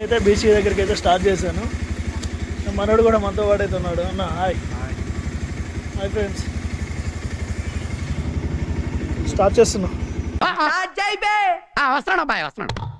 అయితే బీచ్ దగ్గరికి అయితే స్టార్ట్ చేశాను. మనోడు కూడా మనతో పాడైతే ఉన్నాడు. అన్న హాయ్. Hi friends. స్టార్ట్ చేస్తున్నా. వస్తున్నాడు.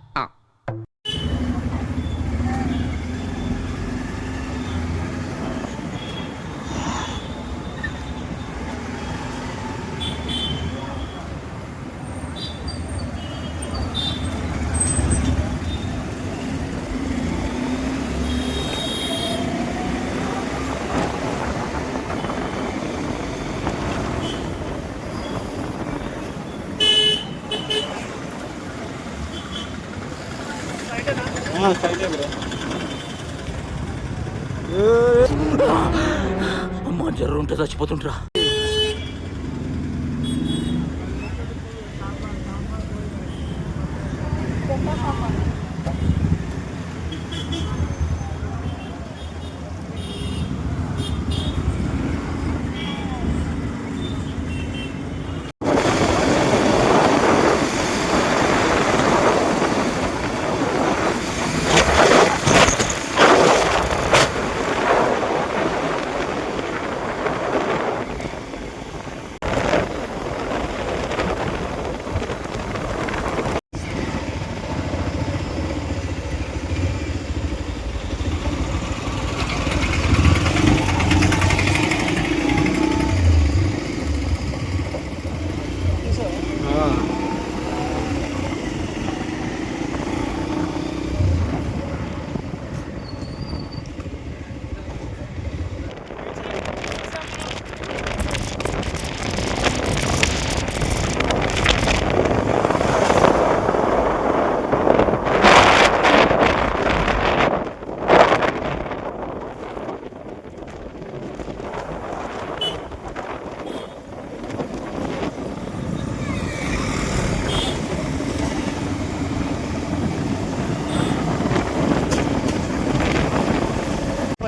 అమ్మా జర్రు ఉంటే చచ్చిపోతుంటరా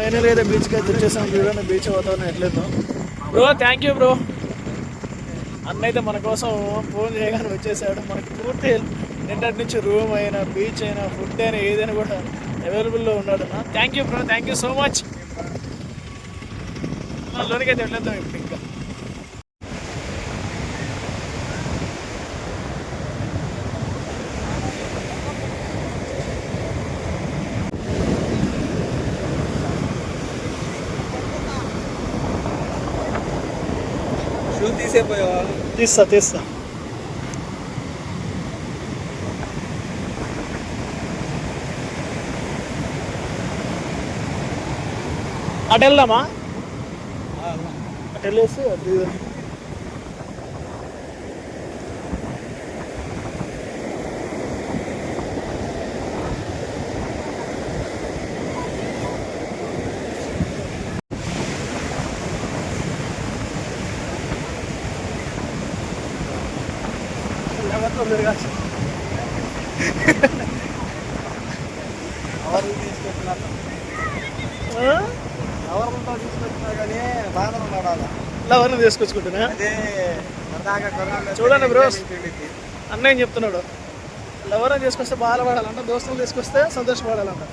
ఫైనల్ అయితే బీచ్కి అయితే వచ్చేసాం చూడండి బీచ్ వాతావరణం ఎట్లేదు. Bro thank you bro. అన్న అయితే మన కోసం ఫోన్ చేయగానే వచ్చేసాడు. మనకి పూర్తి నిన్నటి నుంచి రూమ్ అయినా బీచ్ అయినా ఫుడ్ అయినా ఏదైనా కూడా అవైలబుల్లో ఉన్నాడు thank you bro thank you so much లోనికి అయితే వెళ్ళేద్దాం ఇప్పుడు ఇంకా. తీస్తా తీస్తా. అటు వెళ్దామా? అటు వెళ్ళేసి అటు దిగుదాం. ఎవరితో తిరగాల్సి ఎవరు తీసుకొచ్చినా ఆ? ఎవరితో తీసుకొచ్చినా కానీ బాగా ఉన్నాడు కొన్నాళ్ళు చూడండి ఉండిద్ది. అన్నయ్య చెప్తున్నాడు? లవర్ని తీసుకొస్తే బాధపడాలంట దోస్తులు తీసుకొస్తే సంతోషపడాలంట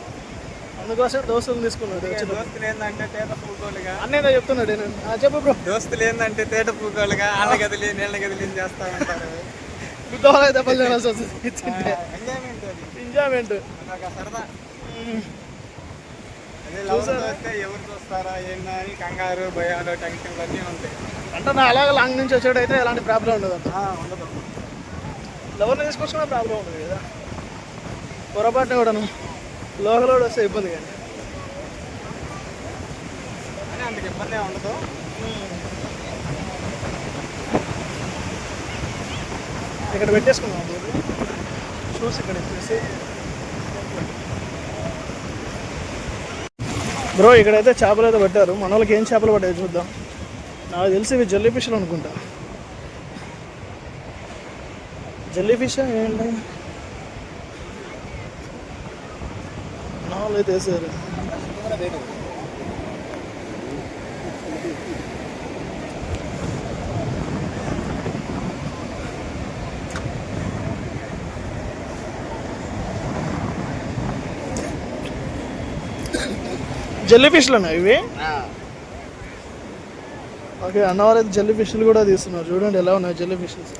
అందుకోసం దోస్తులు తీసుకున్నాడు దోస్తులు ఏంటంటే తేట పూకోలుగా. అన్నయ్య చెప్తున్నాడు నేను. చెప్పు బ్రో దోస్తులు ఏంటంటే తేట పూకోలుగా ఆళ్ళ గదిలి నీళ్ళ గదిలి చేస్తా ఉంటారు ఎంజాయ్మెంట్ ఎంజాయ్మెంట్ సరదా అదే లవర్ వస్తే ఎవరు చూస్తారా ఏంటా అని కంగారు భయాలు టెన్షన్లు అన్నీ ఉంటాయి. అంటే నా అలాగే లాంగ్ నుంచి వచ్చాడైతే ఎలాంటి ప్రాబ్లం ఉండదు ఉండదు లవర్ని తీసుకొచ్చిన ప్రాబ్లం ఉండదు కదా. పొరపాటున కూడాను లోకల్ కూడా వస్తే ఇబ్బంది కానీ. అని అందుకు ఇబ్బంది ఉండదు. ఇక్కడ పెట్టేసుకున్నాం షూస్ ఇక్కడ ఇచ్చేసి బ్రో ఇక్కడైతే చేపలు అయితే పట్టారు. మన వాళ్ళకి ఏం చేపలు పట్టాయి చూద్దాం. నాకు తెలిసి ఇవి జల్లీ ఫిష్లు అనుకుంటా. జల్లీ ఫిష్ ఏంటి? మన వాళ్ళు అయితే వేసారు. జెల్లీ ఫిష్లు ఇవి. ఓకే అన్నవారు జెల్లీ ఫిష్లు కూడా తీస్తున్నారు. చూడండి ఎలా ఉన్నాయి జెల్లీ ఫిషెస్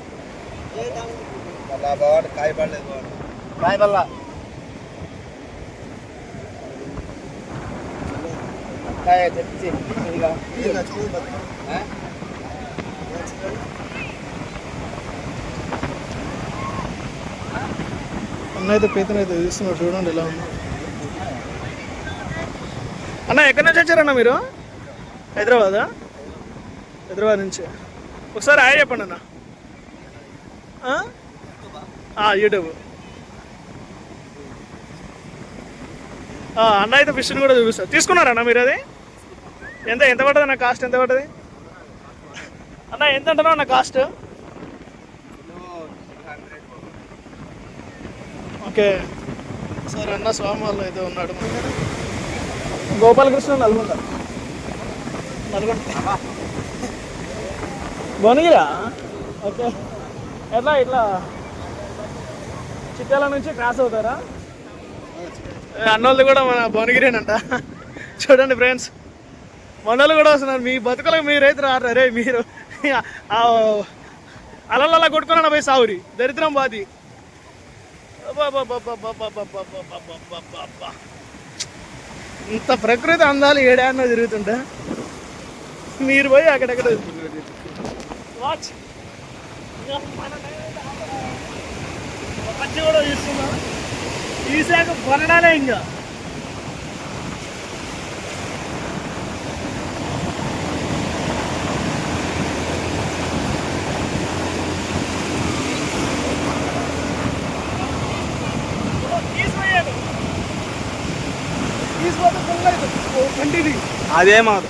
అన్న అయితే పీతను అయితే తీస్తున్నారు. చూడండి ఎలా ఉంది. అన్న ఎక్కడి నుంచి వచ్చారన్న మీరు? హైదరాబాదా? హైదరాబాద్ నుంచి. ఒకసారి హాయ్ చెప్పండి అన్న. యూట్యూబ్. అన్న అయితే ఫిష్ని కూడా చూపిస్తారు. తీసుకున్నారన్న మీరు అది? ఎంత ఎంత పడుతుంది అన్న కాస్ట్? ఎంత పడుతుంది అన్న ఎంత అంటున్నావు అన్న కాస్ట్? ఓకే. సార్ అన్న స్వామి వాళ్ళు అయితే ఉన్నాడు. గోపాలకృష్ణ నల్గొండ. నల్గొండ. భువనగిరా? ఓకే. ఎట్లా ఇట్లా చిత్తాల నుంచి క్రాస్ అవుతారా? అన్నోళ్ళు కూడా మన భువనగిరేనంట. చూడండి ఫ్రెండ్స్. మనోళ్ళు కూడా వస్తున్నారు. మీ బతుకులకు మీరైతే రారు అరే మీరు. అలలలా కొట్టుకున్నా పోయి సావురి? దరిద్రం బాధి. ఇంత ప్రకృతి అందాలు ఏడాన్నో తిరుగుతుంటా? మీరు పోయి అక్కడెక్కడ వాచ్ కూడా తీస్తున్నా తీసాక కొనడాలే ఇంకా. అదేమాదు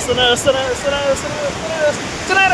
Sana sana sana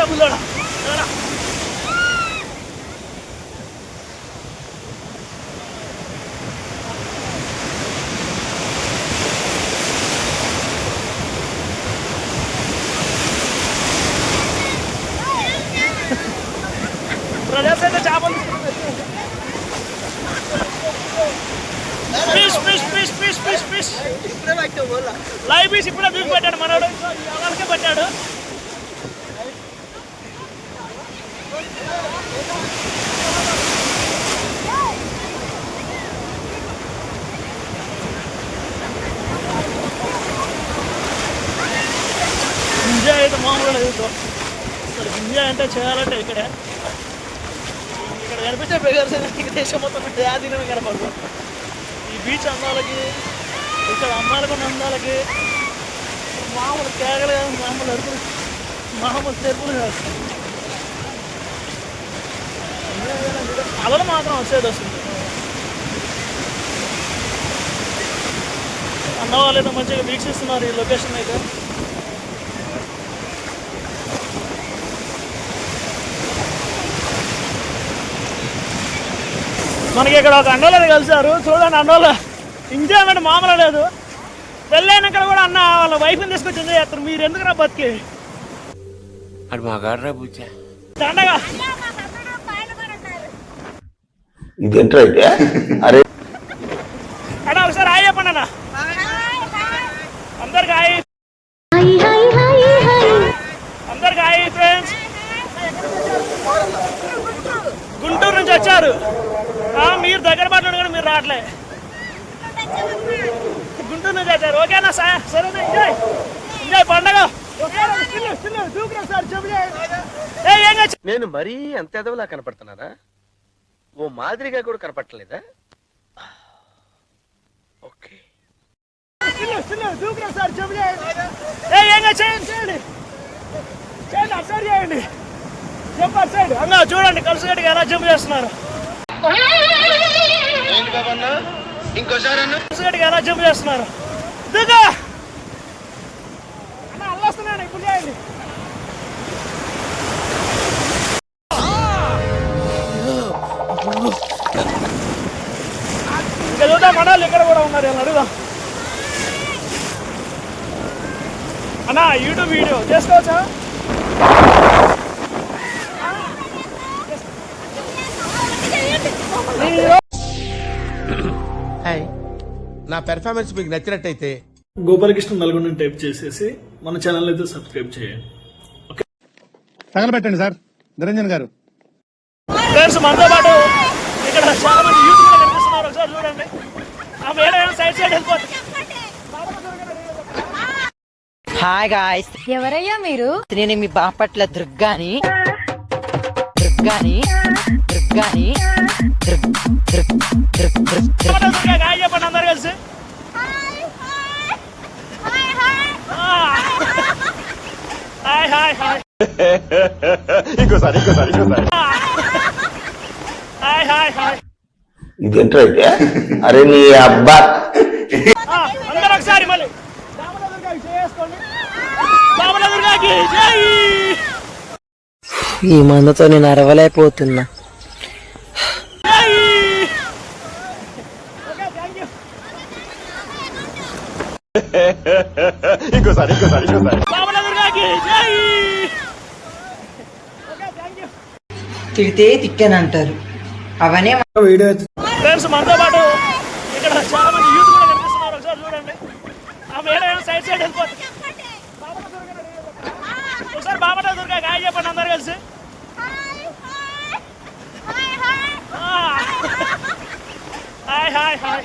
ఎంజాయ్ లేదు అంటే చేయాలంటే ఇక్కడే. ఇక్కడ కనిపించే బెగర్స్ దేశం మొత్తం ఆధీనమే కనపడదు ఈ బీచ్ అందాలకి ఇక్కడ అమ్మాయిలకు ఉన్న అందాలకి మామూలు కేకలు కాదు, మామూలు అరుపులు మామూలు తెరుపులు కాదు. అలలు మాత్రం వచ్చేది వస్తుంది అన్న వాళ్ళు అయితే మంచిగా వీక్షిస్తున్నారు ఈ లొకేషన్ అయితే. మనకి ఇక్కడ ఒక అండోలని కలిశారు. చూడండి అండోలో ఎంజాయ్మెంట్ మామూలు లేదు. పెళ్ళైనాక కూడా అన్న వాళ్ళ వైఫ్ని తీసుకొచ్చి ఎంజాయ్ చేస్తారు మీరు ఎందుకు రా బతికి? అది మా గాడ్రా బుజ్జా. దండగా. ఇదేంట్రా అయితే అరే. అన్న ఒకసారి హాయ్ చెప్పండి అన్న. అందరికి హాయ్. అందరికి హాయ్ ఫ్రెండ్స్ గుంటూరు నుంచి వచ్చారు ఆ, మీరు దగ్గర పడ్డాడు కూడా మీరు రావట్లే గుంటూరు నుంచి వచ్చారు ఓకేనా సార్ సరేనా ఎంజాయ్ ఎంజాయ్ పండగ. సార్, నేను మరీ అంత ఎదవలా కనపడుతున్నారా ఓ మాదిరిగా కూడా కనపడలేదా ఓకే. సార్, చూడండి కలిసి గట్టిగా ఎలా జంప్ చేస్తున్నారు. ఇంకోసారి అన్న? కలిసి గట్టిగా ఎలా జంప్ చేస్తున్నారు? దిగా! అన్న అల్లొస్తున్నాను ఇప్పుడు చేయండి. ఇంకా చూద్దాం మనాలు ఇక్కడ కూడా ఉన్నారు అడుగుదాం. అన్న యూట్యూబ్ వీడియో చేసుకోవచ్చా? హాయ్ నా పెర్ఫార్మెన్స్ మీకు నచ్చినట్టయితే గోపాలకృష్ణ నల్గొండ టైప్ చేసేసి మన ఛానల్ అయితే సబ్స్క్రైబ్ చేయండి. తగలబెట్టండి సార్. నిరంజన్ గారు. ఫ్రెండ్స్ మనతో పాటు ఇక్కడ చాలా మంది యూత్ కూడా కనిపిస్తున్నారు. ఒకసారి చూడండి. ఆ మేడం సైడ్ సైడ్ వెళ్ళిపోతుంది. హాయ్ గాయ్స్ ఎవరయ్యా మీరు? నేను మీ బాపట్ల దుర్గాని. దుర్గాని. చెప్పండి అందరు కలిసి హాయ్ హాయ్ హాయ్ ఇంకోసారి ఇంకోసారి ఇంకోసారి హాయ్ హాయ్ హాయ్ ఇదేంట్రా ఇది అరే నీ అబ్బా అందరూ ఒకసారి మళ్ళీ ఈ మందుతో నేను అరవలేకపోతున్నా. ఇంకోసారి ఇంకోసారి ఇంకోసారి. తిడితే తిట్టానంటారు. అవనే ఫ్రెండ్స్ మనతో పాటు ఇక్కడ చాలా మంది యూత్ కూడా కనిపిస్తున్నారు. ఒకసారి చూడండి. ఆ మేడం సైడ్ సైడ్ వెళ్ళిపోతుంది. ఒకసారి బాబట దుర్గా గాయ చెప్పండి అందరు కలిసి. హాయ్.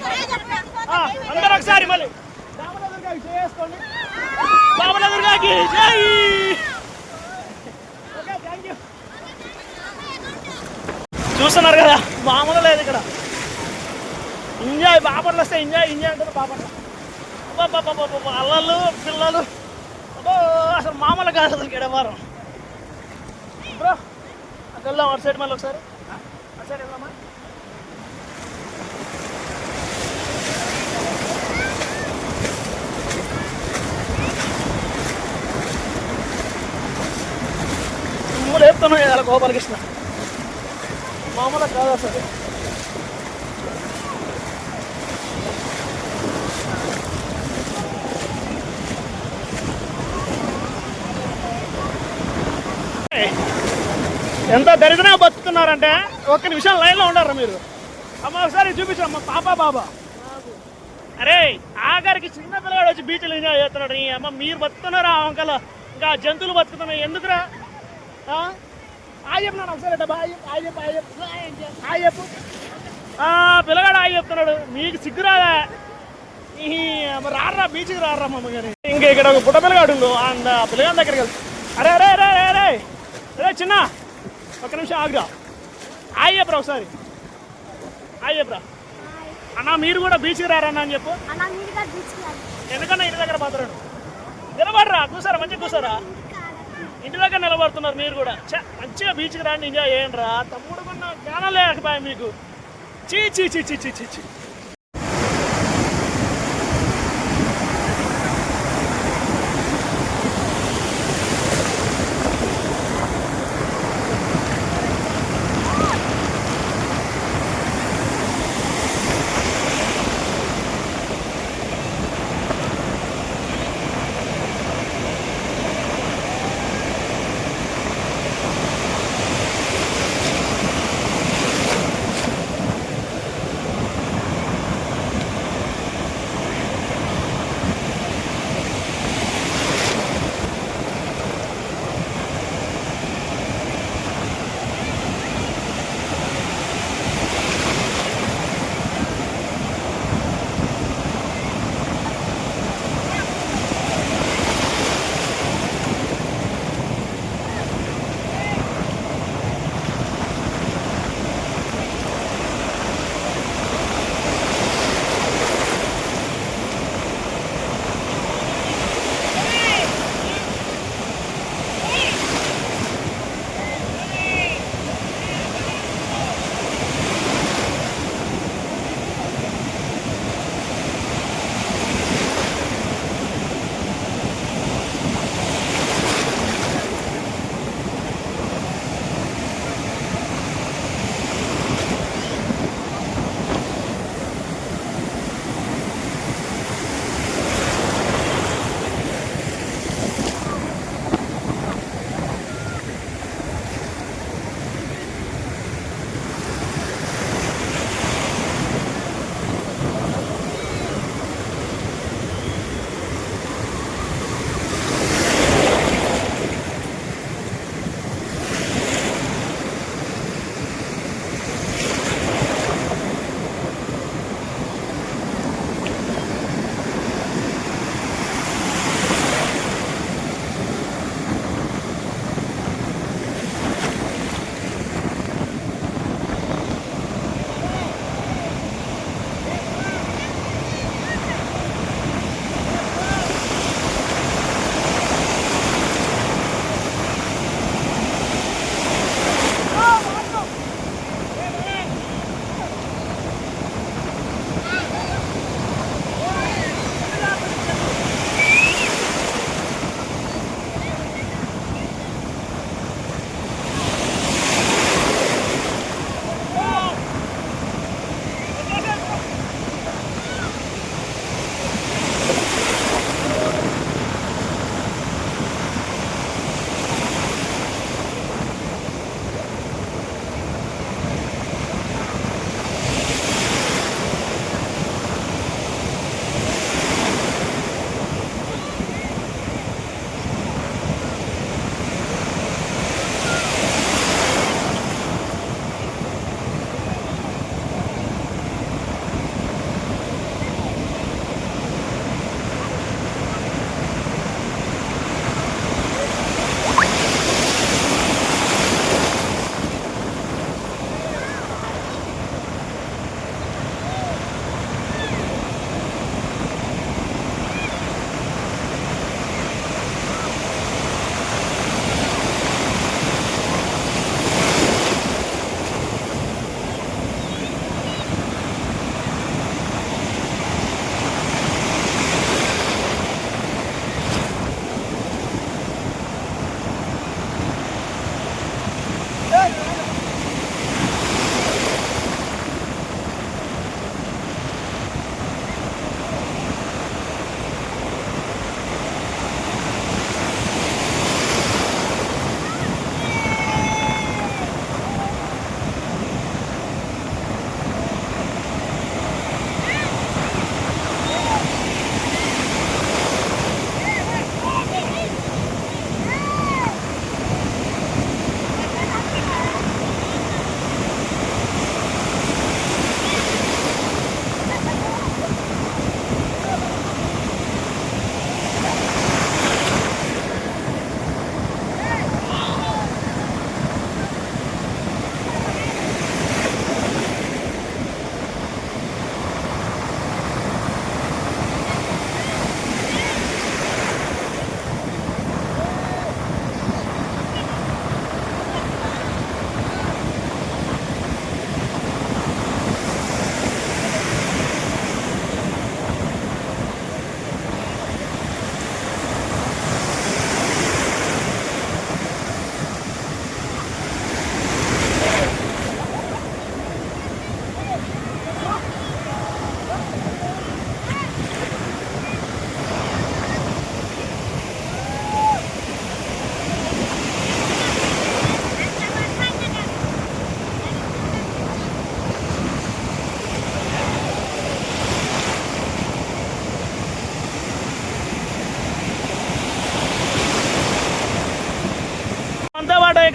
హాయ్. అందరూ ఒకసారి మళ్ళీ. బాబట దుర్గాకి జై. Okay thank you. చూస్తున్నారు కదా మామూలు లేదు ఇక్కడ. ఎంజాయ్ బాపర్లు వస్తే ఎంజాయ్ ఎంజాయ్ అంటారు అబ్బబ్బబ్బబ్బబ్బ, అల్లలు పిల్లలు. అబ్బో అసలు మామూలు కాదు అసలు ఇక్కడ వారం బ్రో అక్కడ వెళ్దాం అటు సైడ్ మళ్ళీ ఒకసారి. అటు సైడ్ వెళ్దామా? లేపుతాను అలా గోపాలకృష్ణ మామూలు కాదు అసలు ఎంత దరిద్రంగా బతుకుతున్నారంటే ఒక్క నిమిషం లైన్లో ఉండరు మీరు? అమ్మ ఒకసారి చూపించమ్మా పాప బాబా. అరే ఆఖరికి చిన్న పిల్లగాడు వచ్చి బీచ్లు ఎంజాయ్ చేస్తున్నాడు. ఈ అమ్మ మీరు బతుకుతున్నారా? అంకల్ ఇంకా జంతువులు బతుకుతున్నాయి. ఎందుకురా? ఆ? ఆయి చెప్పు నాన్న ఒకసారి డబ్బా ఆయి ఆయి చెప్పు ఆయి చెప్పు ఆయి చెప్పు ఆ, పిల్లగాడు ఆయి చెప్తున్నాడు. మీకు సిగ్గురాదా ఈ మరి రారా బీచ్కి రారా మమ్మ గారి ఇంకా ఇక్కడ ఒక పుట్ట పిల్లగాడు అండ్ ఆ పిల్లగాడి దగ్గరికి వెళ్తా. అరే అరే అరే అరే అరే. అరే చిన్న. ఒక్క నిమిషం ఆగురా ఆయి చెప్పరా ఒకసారి. ఆయి చెప్పరా అన్న మీరు కూడా బీచ్కి రారన్న అని చెప్పు. ఎందుకన్నా ఇంటి దగ్గర మాత్రం నిలబడరా కూసారా మంచిగా కూసారా ఇంటి దగ్గర నిలబడుతున్నారు మీరు కూడా. ఛే, మంచిగా బీచ్కి రాండి ఎంజాయ్ చేయండి రా. తమ్ముడు కొన్న జ్ఞానం లేకపోయా మీకు. చీ చీ చీ చీ చీ చీ.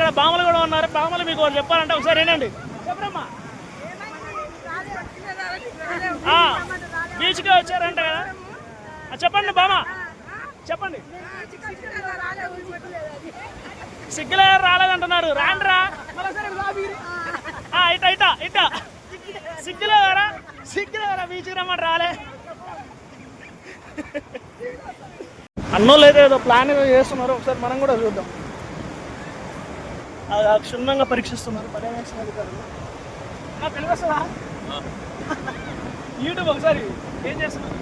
ఇక్కడ బామలు కూడా ఉన్నారు. బామలు మీకు ఒకటి చెప్పాలంటే ఒకసారి ఏనండి చెప్పరమ్మా. బీచ్కి వచ్చారంట కదా. చెప్పండి బామ. చెప్పండి. సిగ్గులే రాలేదంటున్నారు రాండ్రా. ఇట ఇట ఇట. సిగ్గులేదారా సిగ్గులేదారా బీచ్కి రమ్మని రాలే. అన్నోళ్ళు అయితే ఏదో ప్లాన్ చేస్తున్నారు. ఒకసారి మనం కూడా చూద్దాం. క్షుణ్ణంగా పరీక్షిస్తున్నారు. పర్యవేక్షణ అధికారులు నాకు తెలివస్తుందా యూట్యూబ్ ఒకసారి ఏం చేస్తున్నారు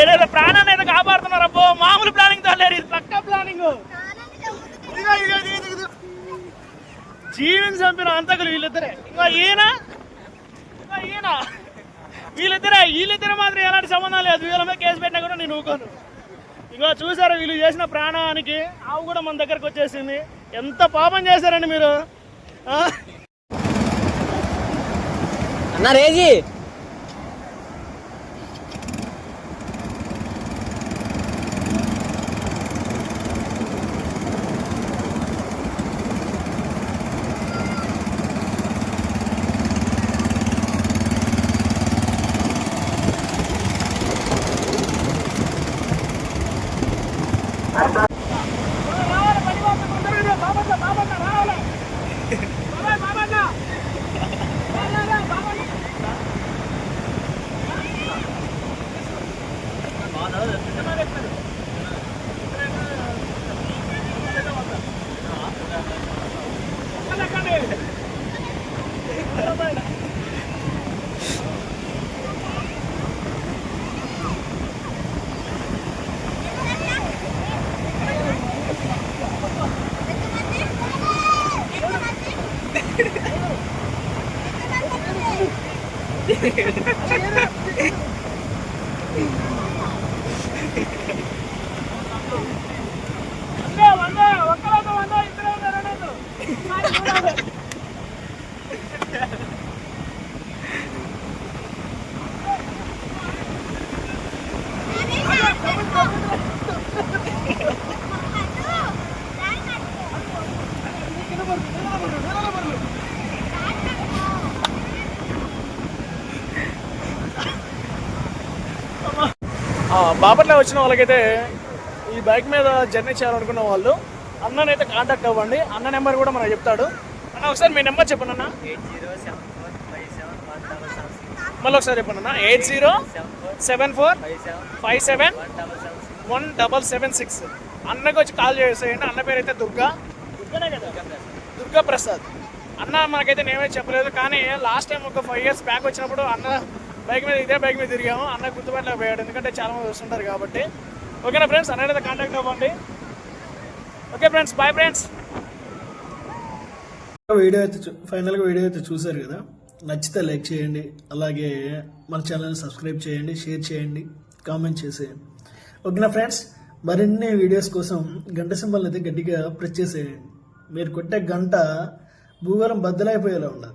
ఏదైతే ప్రాణాన్ని అయితే కాపాడుతున్నారు అబ్బో. మామూలు ప్లానింగ్తో లేరు ఇది పక్కా ప్లానింగ్ జీవిని చంపిన అంతకులు వీళ్ళిద్దరే. ఇంకా ఈయన? ఇంకా ఈయన? వీళ్ళిద్దరే. వీళ్ళిద్దరే మాత్రం ఎలాంటి సంబంధం లేదు. వీళ్ళ మీద కేసు పెట్టినా కూడా నేను ఊకోను ఇంకా చూసారా వీళ్ళు చేసిన ప్రాణానికి ఆవు కూడా మన దగ్గరకు వచ్చేసింది. ఎంత పాపం చేశారండి మీరు ఆ? అన్న రేజీ వందే, వందే, ఒక్కరోజు వందే, ఇద్దరు బాపట్ల వచ్చిన వాళ్ళకైతే ఈ బైక్ మీద జర్నీ చేయాలనుకున్న వాళ్ళు అన్ననైతే కాంటాక్ట్ అవ్వండి. అన్న నెంబర్ కూడా మనకు చెప్తాడు. అన్న ఒకసారి మీ నెంబర్ చెప్పండి అన్న. మళ్ళీ ఒకసారి చెప్పండి అన్న. Eight zero seven four five seven one double seven six. అన్నకు వచ్చి కాల్ చేసేయండి. అన్న పేరు అయితే దుర్గా. దుర్గానే కదా? దుర్గా ప్రసాద్ అన్న మనకైతే నేమే చెప్పలేదు. కానీ లాస్ట్ టైం ఒక ఫైవ్ ఇయర్స్ బ్యాక్ వచ్చినప్పుడు అన్న బైక్ మీద ఇదే బైక్ మీద తిరిగాము. అన్న గుర్తుపట్టలేకపోయాడు ఎందుకంటే చాలామంది వస్తుంటారు కాబట్టి. ఓకేనా ఫ్రెండ్స్ అన్నైతే కాంటాక్ట్ అవ్వండి. Okay friends bye friends video అయితే చూ- ఫైనల్గా వీడియో అయితే చూశారు కదా. నచ్చితే లైక్ చేయండి. అలాగే మన ఛానల్ని సబ్స్క్రైబ్ చేయండి షేర్ చేయండి కామెంట్ చేసేయండి. ఓకేనా ఫ్రెండ్స్ మరిన్ని వీడియోస్ కోసం గంట సింబల్ అయితే గట్టిగా ప్రెస్ చేసేయండి. మీరు కొట్టే గంట భూగోళం బద్దలైపోయేలా ఉండాలి.